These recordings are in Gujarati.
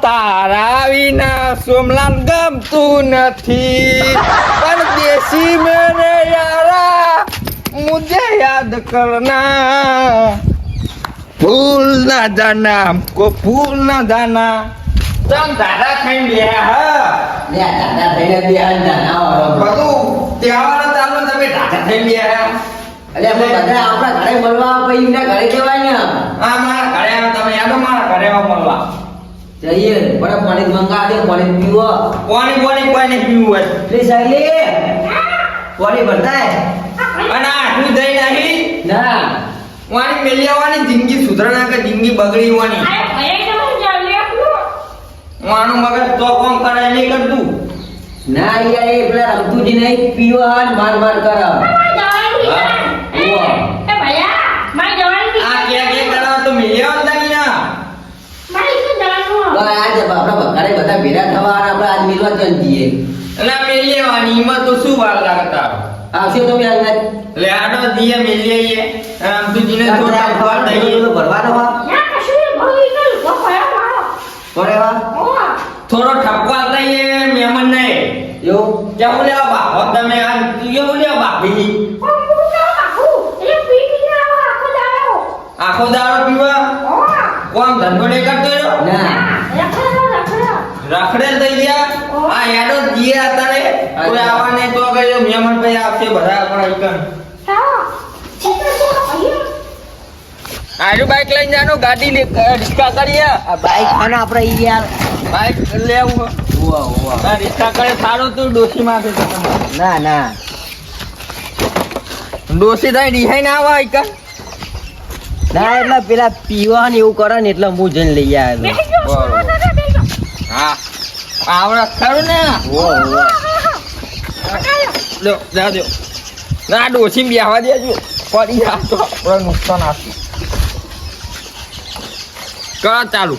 તારા વિના સોમલાલ ગમતું નથી. પણ દેશી મેરે યારા મુજે યાદ કરના. ફૂલ ના જાના કો ફૂલ ના જાના તમ દાદા ખાઈ ગયા હા. લે દાદા થઈને બિહાર ના વાળો બધું તહેવાર ચાલુ તમે દાદા થઈ ગયા અલે અમે બધા આપણા ઘરે મળવા પછી એમના ઘરે જવાય ને આ મારા ઘરે તમે યાદો મારા ઘરે મળવા. જઈએ. બરાબર પાણી મંગાવે પાણી પીવો. પાણી પાણી પાણી પીવું હોય. લે સાહેલી પાણી હે અને આટલું દઈ નાખી? ના. વાણી મેલી આવવાની જિંદગી સુધરણા કે જિંદગી બગડી હોવાની વાનું મગજ તો કોમ કરે નહીં કરતું. ના યાર એ પેલા રમતુજી નહીં પીવા માર માર કરે આ કે કે કરવા તો મેલી આવતા નહીં ના તો આજ આપણા ઘરે બધા ભેરા થવા અને આપણે આજ મિલવા તો જઈએ? આ મેલી એમાં તો શું વાર લાગતા? આવશો તો આજ એટલે આડો દીએ મેલી આમ તો જીને થોડા ભરવાનો વા કોને વા થોડો ઠપકો દઈએ મહેમાન ને એવું કેવું લેવા બાપો તમે આ કેવું લેવા બાપી આખો દાડો પીવા કોમ ધંધો નહીં કરતો રહ્યો ના રખડે થઈ ગયા આ યાડો જીએ અત્યારે કોઈ આવા નહીં તો કઈ ભાઈ બધા આપણા એકન આજુ બાઈક લઈને જાનો ગાડી લે રિક્ષા કરીએ. આ બાઈક આનો આપણે ઈ યાર બાઈક લેવું ઓવા ઓવા ના રિક્ષા કરે સારું તું ડોસી માં ના ના. ડોસી થાય રિહાઈ ના આવે એકન ના એટલે પેલા પીવા ને એવું કરે ને એટલે હું જઈને લઈ આવ્યો હા. આવડે ખરું ને. ઉવા ઉવા. દો ના ડોસી બેહવા દેજો ફરી જા તો નુકસાન આપશું કરો ચાલુ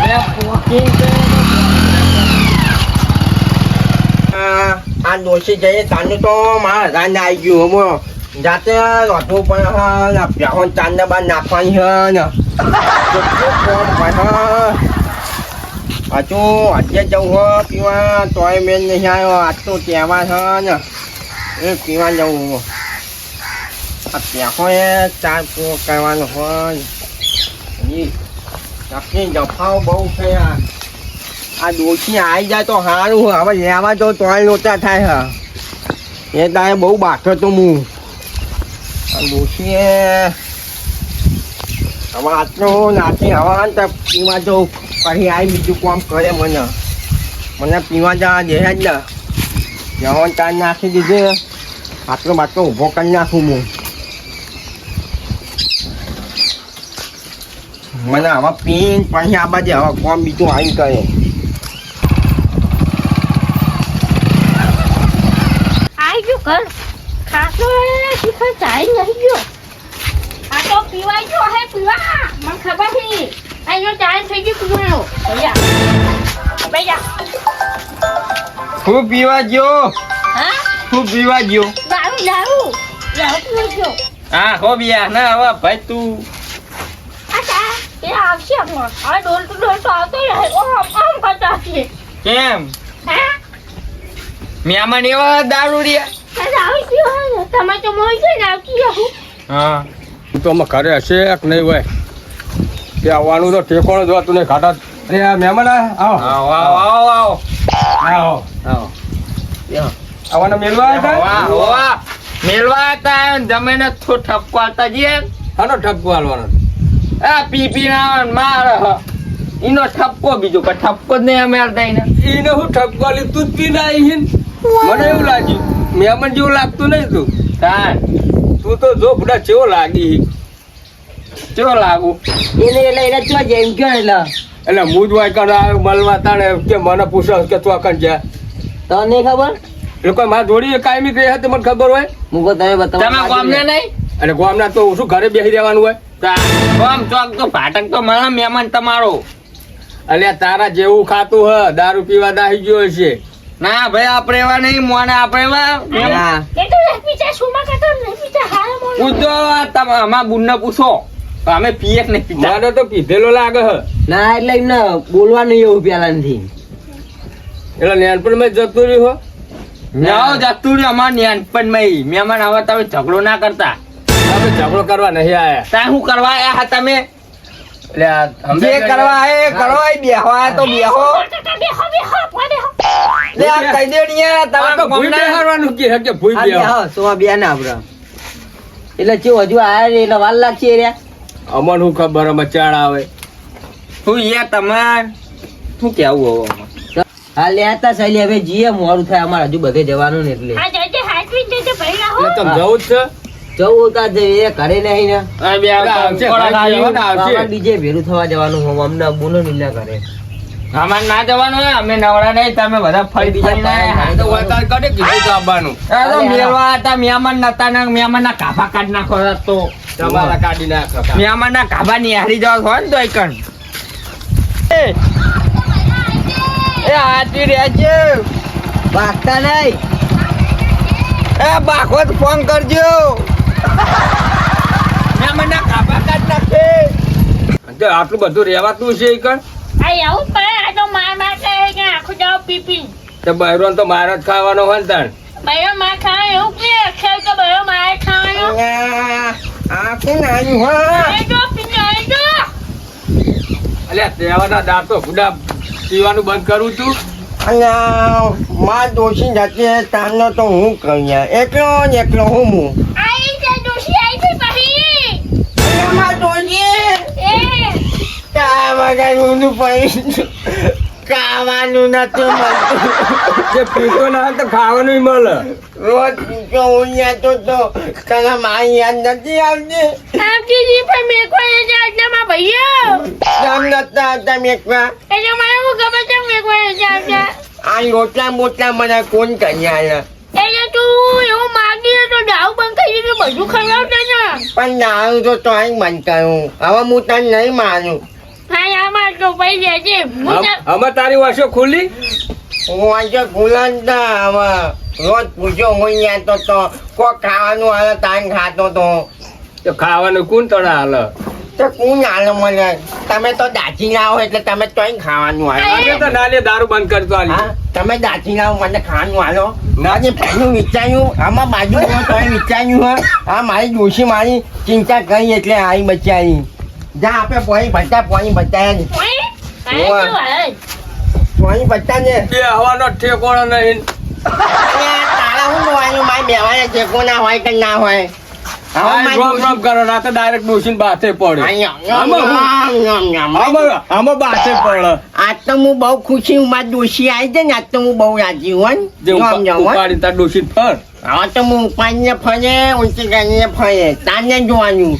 લે. આ ડોસી જઈએ, તાનું તો મારા રાન આવી ગયું હમો જાતે રોટલું પણ હા પ્યાહોન ચાંદા બાર નાખવાની હે ને. હજુ આજે જવું હો, પીવા, તોય મેં નહીં આવ્યો. આજ તો તહેવાર છે ને. એ પીવા જવું હો. આ પ્યાહોએ ચા પૂરો કરવાનો હોય. નક્કી જફાઓ બહુ છે આ. આ આવી જાય તો સારું હવે લેવા તો તોય લોચા થાય હે એ તારે બહુ બાઠો તો હું. આ ડોસીએ હવે આટલું નાખી હવા ને પીવા જો પછી આવી બીજું કામ કરે મને. મને પીવા જવા દે જ ને. જવાનું તાર નાખી દીધે. આટલો બાટલો ઊભો કરી નાખું હું. મને હવે પીન પછી આ બાજુ હવે કોમ બીજું આવી કરે. આવી ગયું ઘર? ખાસો શિખર ચાઈ નહીં ગયો. આ તો પીવાય ગયો હે પીવા. મને ખબર છે. આનો ચાય થઈ ગયો પીવાનો. ભૈયા. ભૈયા. હું પીવા ગયો. હા? હું પીવા ગયો. દારૂ દારૂ દારૂ પીવા ગયો. હા હો બિયા. ના હવે ભાઈ તું. એ આવશે હમણાં. હવે ડોલ તો ડોલ તો આવતો રહે. ઓમ ઓમ કરતા છે કેમ? હા? મહેમાન એવા દારૂ રહ્યા. આ હે તમે તો મોઈ ગઈ ને આવતી હું હા. તું તો અમારા ઘરે હશે કે નહીં હોય. કે આવવાનું તો ઠેકોણ જ હતું નહીં ખાટા અરે મહેમાન આવો. આવો આવો આવો આવો. આવો. આવવાના મેલવા આવ્યા વાહ વાહ મેલવા હતા જમીને થો ઠપકો આલતા જઈએ હાનો ઠપકો હાલવાનો આ પી પી ના માર હ. ઈનો ઠપકો બીજો કે ઠપકો જ નહીં અમે આલતા ઈને એને હું ઠપકો લીધું તું જ પી આવી મને એવું લાગ્યું. મહેમાન જેવું લાગતું નહીં તું. તાર તું તો જો બધા કેવો લાગી? ચેવો લાગુ? એને એટલે એને ચો જેમ કે એટલે? એટલે હું જ વાય કરે મળવા તાણે કે મને પૂછો કે તું આકણ છે? તને ખબર? એટલે કોઈ મારા જોડી કાયમી ગઈ હતી મને ખબર હોય? મુકો તમે બતાવો. તમે કોમને નહીં? અને ગામના તો શું ઘરે બેસી રહેવાનું હોય? ગામ આમ ચોક તો ફાટક તો મારા મહેમાન તમારો. અલ્યા તારા જેવું ખાતું હ દારૂ પીવા દાહી ગયો છે ના ભાઈ આપણે એવા નહીં મોને આપણે એવા. નહીં પૂછો તમે અમારા બુનને પૂછો. અમે પીએ નહીં? પીતા તો પીધેલો લાગે હ. ના એટલે એમને બોલવાનું એવું પેલાથી એટલે નાનપણ મેં જતું રહ્યું હો. ના. જતું રહ્યું અમારા નાનપણમાં. મહેમાન આવા તમે ઝઘડો ના કરતા. આપણે ઝઘડો કરવા નહીં આયા. ત્યાં શું કરવા આયા હા તમે? એટલે જે કરવા એ કરો બેહવા તો બેહો. બેહો બેહો પડે હો લે આ કહી ભૂઈ કે હે ભૂઈ બે ના આપડે એટલે ચેવું હજુ આયા એટલે વાલ લાગશે રે. અમન શું ખબર અમે ચાળ આવે. શું યાર તમાર શું કેવું હવે હા લેતા ચાલી હવે જીએ મોડું થાય અમારે હજુ બધે જવાનું ને એટલે. તમે જવું જ છે? જવું તા જઈએ ઘરે નહીં ને. બીજે ભેરું થવા જવાનું હું અમને બોલો નહીં ઘરે. અમારે ના જવાનું હોય, અમે નવરા નહીં તમે બધા ફરી બીજા. તો વળતાર કાઢે કીધું તો આવવાનું? તો મેળવા હતા મહેમાન નતા ને મહેમાન ના કાભા કાઢ નાખો તો તમારા કાઢી નાખો. મહેમાન ના કાભા નિહારી જવા હોય ને તો એકણ એ હાથી રહેજો. વાગતા નહીં. એ બાખોત ફોન કરજો. મહેમાન ના કાભા કાઢ નાખે. આટલું બધું રહેવાતું છે ઈ કણ? આ આવું પડે આ તો માર માર કહે કે આખું જાવ પીપી. તો બહેરો તો મારે જ ખાવાનો હોય ને તાણ બયો માર એવું કે ખેલ તો બયો માર ખાયો આ જો જો અલ્યા તહેવારના દાંતો ગુડા પીવાનું બંધ કરું છું. અને માં દોષી જતી તાનો તો હું કહ્યા એકલો ને એકલો હું હું આઈ છે દોશી આઈ છે ભાઈ માં દોષી એ કા વગર ઊંધું ખાવાનું નથી મળતું. જે પીતો ના હોય તો ખાવાનું મળે. રોજ પૂછો હું તો તો તને મારી યાદ નથી આવતી. આવતીજી પણ મેં કોઈ આજના ભાઈઓ. કેમ નતા હતા મેકવા? એટલે મને હું ખબર છે મેં કોઈ છે આ લોટલા મોટલા મને કોણ કહ્યા એટલે તું એવું માગી તો દાવ બંધ કરી દીધું બધું ખવડાવશે ને પણ દારૂ તો તો અહીં બંધ કરું. હવે હું તને નહીં માનું. હા આમાં તો ભાઈ લેજે હું તો- અમે તારી વાસો ખુલ્લી? હું આજે રોજ પૂછ્યો હું તો તો કોક ખાવાનું હાલે તાન ખાતો તો. તો ખાવાનું કોણ તને હાલ? તો કોણ હાલે મને? તમે તો દાચી લાવો એટલે તમે તોય ખાવાનું હાલો. તો નાલે દારૂ બંધ કરતો હા તમે દાચી લાવો મને ખાવાનું હાલો. આજે પેલું વિચાર્યું આમાં બાજુ તોય વિચાર્યું હે. આ મારી ડોશી મારી ચિંતા કરી એટલે આવી બચારી. જા આપણે પોણી બચા પોણી બચાયા ને ઓય, કાંઈ ઓવા. શું હાલે? પોણી બચા ને બે હવાનો ઠેકોણો નહીં તારા હું જોવાનું મારી બેવાને ચેકો ના હોય કે ના હોય? આ મારી રોમ રોમ કરો ના તો ડાયરેક્ટ ડોસીને બાથે પડે. આમાં આમાં બાથે પડે. આજ તો હું બહુ ખુશી હું મારી આવી છે ને આજ તો હું બહુ રાજી હોય તાર ડોસીને ફર. હવે તો હું ઉપાડીને ફરે ઊંચી કરીને ફરે. તાને જોવાનું.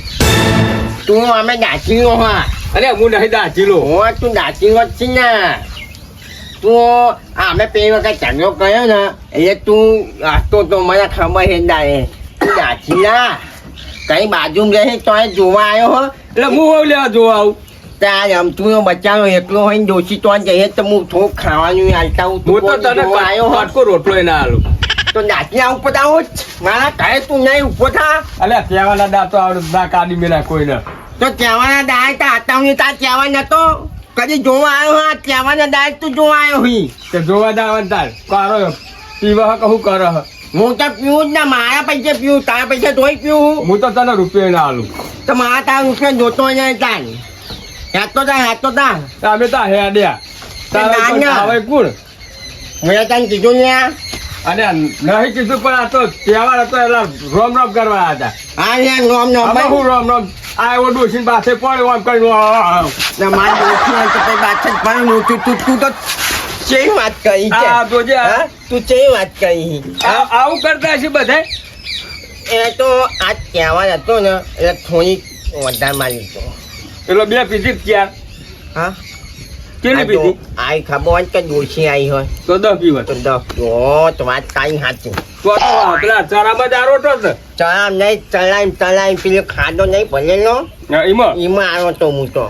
તું અમે દાચીલો હા. અરે હું નહીં દાચીલો. હો તું દાચીલો જ છે ને. તું અમે પેલી વખત ઝઘડો કર્યો ને એટલે તું હસતો તો મને ખબર છે દાડે. તું દાચીલા. કઈ બાજુ રહે તો જોવા આવ્યો હો. એટલે હું લેવા જોવા આવું? ત્યાં રમતું બચારો એકલો હોય ને ડોસી તો જઈએ તો હું થોડુંક ખાવાનું હાલતા હું તો તને આવ્યો રોટલો એના હાલું તો દાંતના ઉપર આવો. મારા ઘરે તું નહીં ઊભો થા. અલ્યા ત્યાંવાના દાંતો આવડે ના કાઢી મેલા કોઈને. તો ત્યાંવાના દાળ તા હું તા ત્યાંવા નતો. કદી જોવા આવ્યો હા ત્યાંવાના દાળ તું જોવા આવ્યો હી. તે જોવા દાવન તાર. કારો પીવા હ કહું કર હું? તો પીવું જ ના મારા પૈસે પીવું તારા પૈસે તોય પીવું. હું તો તને રૂપિયા ના આલું. તો મારા તારા રૂપિયા જોતો નહીં તાર. હેતો તા હેતો તા અમે તો હેડ્યા તારે. આવે કોણ? મેં તને કીધું ને. અને નહીં કીધું પણ આ તો તહેવાર હતો એટલે રોમ રોમ કરવા હતા. આ રોમ રોમ હું રોમ રોમ આ એવો ડોસીને પાસે પડ્યો આમ ના મારી ડોસી તો કઈ જ પણ હું તું તું તું ચેવી વાત કહી છે? આ જોજે. તું ચે વાત કહી? આવું કરતા છે બધા? એ તો આ કહેવા હતો ને એટલે થોડીક વધારે મારી તો. પેલો બે પીધી ક્યાં? હા? કેટલી પીધી આઈ ખબર હોય કે ડોસી આવી હોય તો દસ પીવા તો દસ ઓ તો વાત કાઈ સાચી તો તો પેલા ચરામાં દારો તો છે ને. નહીં ચલામ ચલામ પેલો ખાડો નહીં ભરેલો એમાં એમાં આવ્યો તો હું તો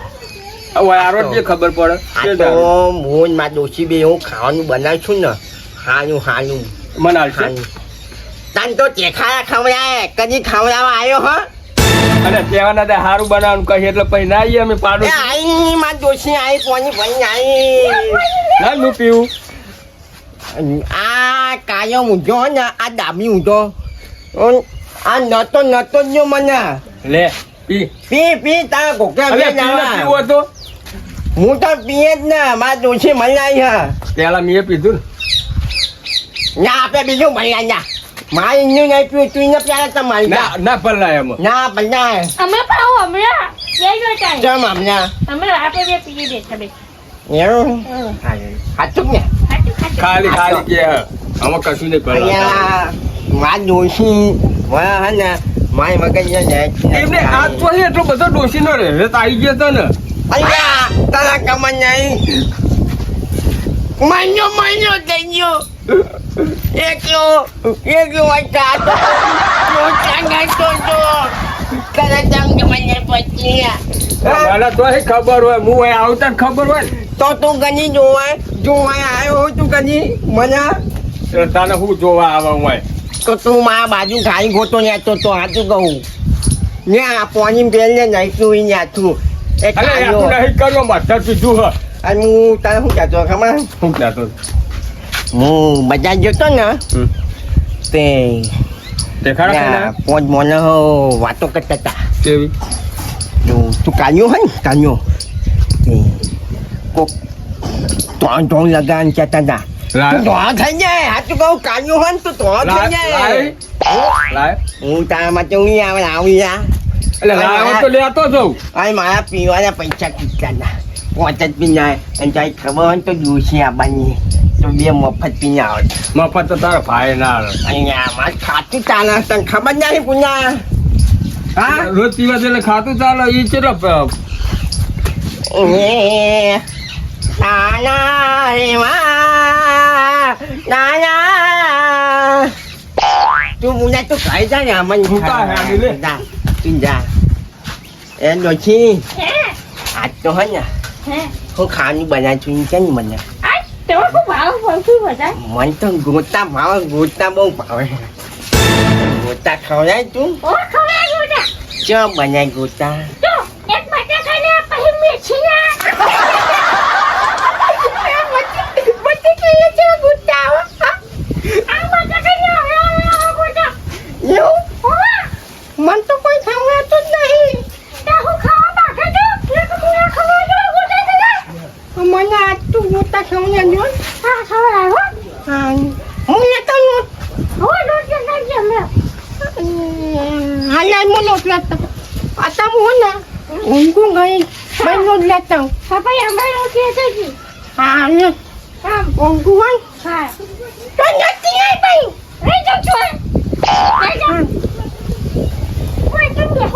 આરો જે ખબર પડે તે. હું ને મારી બે હું ખાવાનું બનાવું છું ને હાનું હાનું મને હાલશે તાન તો ચેખાયા ખવડાય કદી ખવડાવવા આવ્યો હો અને તેવાના તે સારું બનાવવાનું કહી એટલે પછી ના આવીએ અમે પાડો. આઈ માં જોશી આઈ કોની ભાઈ આઈ. ના હું પીવું. આ કાયો ઊંધો ને આ દામી ઊંધો. આ નતો નતો જ મને. લે પી. પી પી તારા કોકરા બે નાવા પીવો તો હું તો પીએ જ ને મારા જોશી મળી આવી હા. પેલા મેં પીધું ને. ના આપે બીજું મલાઈ ના. મારી ઇન્યું નહીં પીવું તું ને પ્યારે તમારી ના ના પલાય એમાં. ના પલ્લા અમે પણ આવો હમણાં લેજો ટાઈમ ચમ હમણાં અમે આપણે બે પીએ દે તમે એવું? હાચું ને ખાલી ખાલી કે આમાં કશું નહીં અહીંયા મારા દોશી વાહ હે ને માય મગજ એમને આ તો એટલો બધો દોશી નો રે તો આવી ગયો તો ને. અલ્યા તારા કમર નહીં. માન્યો મહિનો થઈ ગયો. તો તારા ચાંગ મને તો ખબર હોય હું આવતા ખબર હોય તો તું ગની જોવાય જોવાય આવ્યો તું ગની મને? એટલે તને હું જોવા આવે હોય? તો તું મારા બાજુ ખાઈ ગોતો ને તો તો હાચું કહું. ને આ પોની બેલ ને નાખ્યું ને તું એ અલે ખાયો તું નહીં કર્યો મથર પીધું હ અને હું તને શું કહેતો ખબર? શું કહેતો હું બજાર જતો ને હમ. તે તે ખરા ત્યાં ખાના? પોચ મને વાતો કરતા હતા કેવી તું તું કાન્યો હોય ને કાન્યો તે કોક ત્રણ ત્રણ લગાન કહેતા હતા લાય. તું ધોળા થઈ જાય હાચું કહું કાન્યો હોય ને તું ધોળા થઈ લાય, જાય લાય. હું તારા માટે હું નહીં આવે આવી જા એટલે લાયો તો લેતો જઉં અને મારા પીવાના પૈસા કેટલા હતા પાંચ જ પીના અને તારી ખબર હોય ને તો દોશી આવવાની તો બે મફત પીને આવે મફત તો તારા ભાઈ ના આવે અહીંયા મારે ખાતું ચાલે તને ખબર નહીં પુના? હા? રોજ પીવા દે એટલે ખાતું ચાલે. એ ચેટલો નાના રે માં નાના. તું મુના તું ખાઈ જા ને અમન હું તો હેડી લે. જા તું જા. એ હે? આજ તો હે ને. હે? ખાવાનું બનાવી છું કે ને મને? તમે ખૂબ ભાવ પડતું બધા મને તો ગોતા ભાવે ગોતા બહુ ભાવે ગોતા ખવડાય તું ઓ બનાય ગોતા nhà nhún à sao lại quá. À muốn là tao nhún ôi nó cho nó chậm nè hai lần muốn lột lật. À tao muốn à. nè cũng cũng ngay bay lột lật tao. Sao bay em bay lột kia thế gì à nè à. Cũng cũng anh à. Tao nhớ tiếng ai bay ai trong chuột ai trong à. quay trong nhà